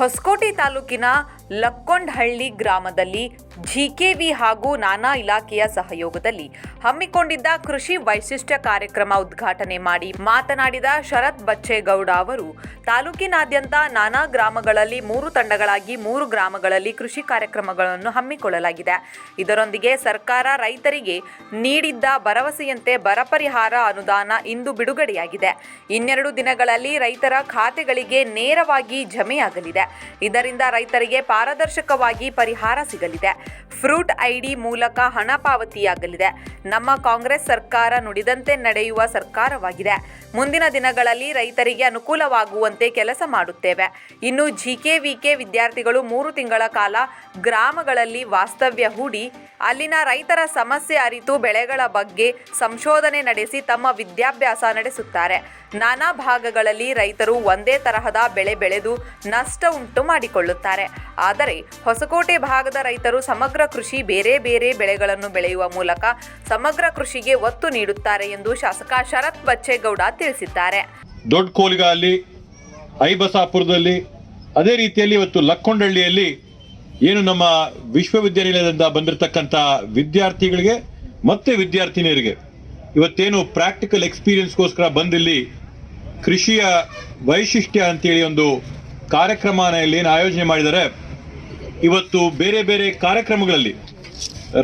ಹೊಸಕೋಟೆ ತಾಲೂಕಿನ ಲಕ್ಕೊಂಡಹಳ್ಳಿ ಗ್ರಾಮದಲ್ಲಿ ಜಿಕೆವಿ ಹಾಗೂ ನಾನಾ ಇಲಾಖೆಯ ಸಹಯೋಗದಲ್ಲಿ ಹಮ್ಮಿಕೊಂಡಿದ್ದ ಕೃಷಿ ವೈಶಿಷ್ಟ್ಯ ಕಾರ್ಯಕ್ರಮ ಉದ್ಘಾಟನೆ ಮಾಡಿ ಮಾತನಾಡಿದ ಶರತ್ ಬಚ್ಚೇಗೌಡ ಅವರು, ತಾಲೂಕಿನಾದ್ಯಂತ ನಾನಾ ಗ್ರಾಮಗಳಲ್ಲಿ ಮೂರು ತಂಡಗಳಾಗಿ ಮೂರು ಗ್ರಾಮಗಳಲ್ಲಿ ಕೃಷಿ ಕಾರ್ಯಕ್ರಮಗಳನ್ನು ಹಮ್ಮಿಕೊಳ್ಳಲಾಗಿದೆ. ಇದರೊಂದಿಗೆ ಸರ್ಕಾರ ರೈತರಿಗೆ ನೀಡಿದ್ದ ಭರವಸೆಯಂತೆ ಬರ ಪರಿಹಾರ ಅನುದಾನ ಇಂದು ಬಿಡುಗಡೆಯಾಗಿದೆ. ಇನ್ನೆರಡು ದಿನಗಳಲ್ಲಿ ರೈತರ ಖಾತೆಗಳಿಗೆ ನೇರವಾಗಿ ಜಮೆಯಾಗಲಿದೆ. ಇದರಿಂದ ರೈತರಿಗೆ ಪಾರದರ್ಶಕವಾಗಿ ಪರಿಹಾರ ಸಿಗಲಿದೆ. ಫ್ರೂಟ್ ಐಡಿ ಮೂಲಕ ಹಣ ಪಾವತಿಯಾಗಲಿದೆ. ನಮ್ಮ ಕಾಂಗ್ರೆಸ್ ಸರ್ಕಾರ ನುಡಿದಂತೆ ನಡೆಯುವ ಸರ್ಕಾರವಾಗಿದೆ. ಮುಂದಿನ ದಿನಗಳಲ್ಲಿ ರೈತರಿಗೆ ಅನುಕೂಲವಾಗುವಂತೆ ಕೆಲಸ ಮಾಡುತ್ತೇವೆ. ಇನ್ನು ಜಿಕೆವಿಕೆ ವಿದ್ಯಾರ್ಥಿಗಳು ಮೂರು ತಿಂಗಳ ಕಾಲ ಗ್ರಾಮಗಳಲ್ಲಿ ವಾಸ್ತವ್ಯ ಹೂಡಿ ಅಲ್ಲಿನ ರೈತರ ಸಮಸ್ಯೆ ಅರಿತು ಬೆಳೆಗಳ ಬಗ್ಗೆ ಸಂಶೋಧನೆ ನಡೆಸಿ ತಮ್ಮ ವಿದ್ಯಾಭ್ಯಾಸ ನಡೆಸುತ್ತಾರೆ. ನಾನಾ ಭಾಗಗಳಲ್ಲಿ ರೈತರು ಒಂದೇ ತರಹದ ಬೆಳೆ ಬೆಳೆದು ನಷ್ಟ ಉಂಟು ಮಾಡಿಕೊಳ್ಳುತ್ತಾರೆ. ಆದರೆ ಹೊಸಕೋಟೆ ಭಾಗದ ರೈತರು ಸಮಗ್ರ ಕೃಷಿ ಬೇರೆ ಬೇರೆ ಬೆಳೆಗಳನ್ನು ಬೆಳೆಯುವ ಮೂಲಕ ಸಮಗ್ರ ಕೃಷಿಗೆ ಒತ್ತು ನೀಡುತ್ತಾರೆ ಎಂದು ಶಾಸಕ ಶರತ್ ಬಚ್ಚೇಗೌಡ ತಿಳಿಸಿದ್ದಾರೆ. ದೊಡ್ಡ ಕೋಲಿಗಾಲಿ ಐಬಸಾಪುರದಲ್ಲಿ, ಅದೇ ರೀತಿಯಲ್ಲಿ ಇವತ್ತು ಲಕ್ಕೊಂಡಳ್ಳಿಯಲ್ಲಿ ಏನು ನಮ್ಮ ವಿಶ್ವವಿದ್ಯಾನಿಲಯದಿಂದ ಬಂದಿರತಕ್ಕಂಥ ವಿದ್ಯಾರ್ಥಿಗಳಿಗೆ, ಮತ್ತೆ ವಿದ್ಯಾರ್ಥಿನಿಯರಿಗೆ ಇವತ್ತೇನು ಪ್ರಾಕ್ಟಿಕಲ್ ಎಕ್ಸ್ಪೀರಿಯನ್ಸ್ಗೋಸ್ಕರ ಬಂದಿಲ್ಲಿ ಕೃಷಿಯ ವೈಶಿಷ್ಟ್ಯ ಅಂತೇಳಿ ಒಂದು ಕಾರ್ಯಕ್ರಮನ ಏನು ಆಯೋಜನೆ ಮಾಡಿದ್ದಾರೆ. ಇವತ್ತು ಬೇರೆ ಬೇರೆ ಕಾರ್ಯಕ್ರಮಗಳಲ್ಲಿ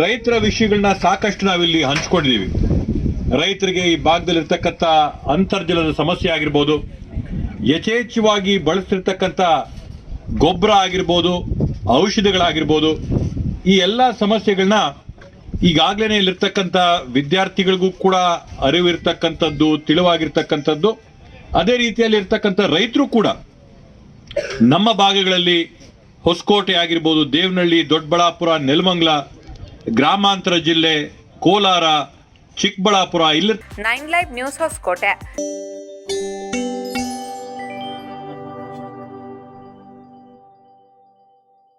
ರೈತರ ವಿಷಯಗಳನ್ನ ಸಾಕಷ್ಟು ನಾವಿಲ್ಲಿ ಹಂಚ್ಕೊಂಡಿದ್ದೀವಿ. ರೈತರಿಗೆ ಈ ಭಾಗದಲ್ಲಿರ್ತಕ್ಕಂಥ ಅಂತರ್ಜಲದ ಸಮಸ್ಯೆ ಆಗಿರ್ಬೋದು, ಯಥೇಚ್ಛವಾಗಿ ಬಳಸ್ತಿರ್ತಕ್ಕಂಥ ಗೊಬ್ಬರ ಆಗಿರ್ಬೋದು ಔಷಧಿಗಳಾಗಿರ್ಬೋದು, ಈ ಎಲ್ಲ ಸಮಸ್ಯೆಗಳನ್ನ ಈಗಾಗಲೇ ಇಲ್ಲಿರ್ತಕ್ಕಂಥ ವಿದ್ಯಾರ್ಥಿಗಳಿಗೂ ಕೂಡ ಅರಿವಿರ್ತಕ್ಕಂಥದ್ದು, ತಿಳಿವಾಗಿರ್ತಕ್ಕಂಥದ್ದು, ಅದೇ ರೀತಿಯಲ್ಲಿ ಇರ್ತಕ್ಕಂಥ ರೈತರು ಕೂಡ ನಮ್ಮ ಭಾಗಗಳಲ್ಲಿ ಹೊಸಕೋಟೆ ಆಗಿರ್ಬೋದು, ದೇವನಹಳ್ಳಿ, ದೊಡ್ಡಬಳ್ಳಾಪುರ, ನೆಲಮಂಗ್ಲ, ಗ್ರಾಮಾಂತರ ಜಿಲ್ಲೆ, ಕೋಲಾರ, ಚಿಕ್ಕಬಳ್ಳಾಪುರ, ಇಲ್ಲಿ ನೈನ್ ಲೈವ್ ನ್ಯೂಸ್ ಹೊಸಕೋಟೆ.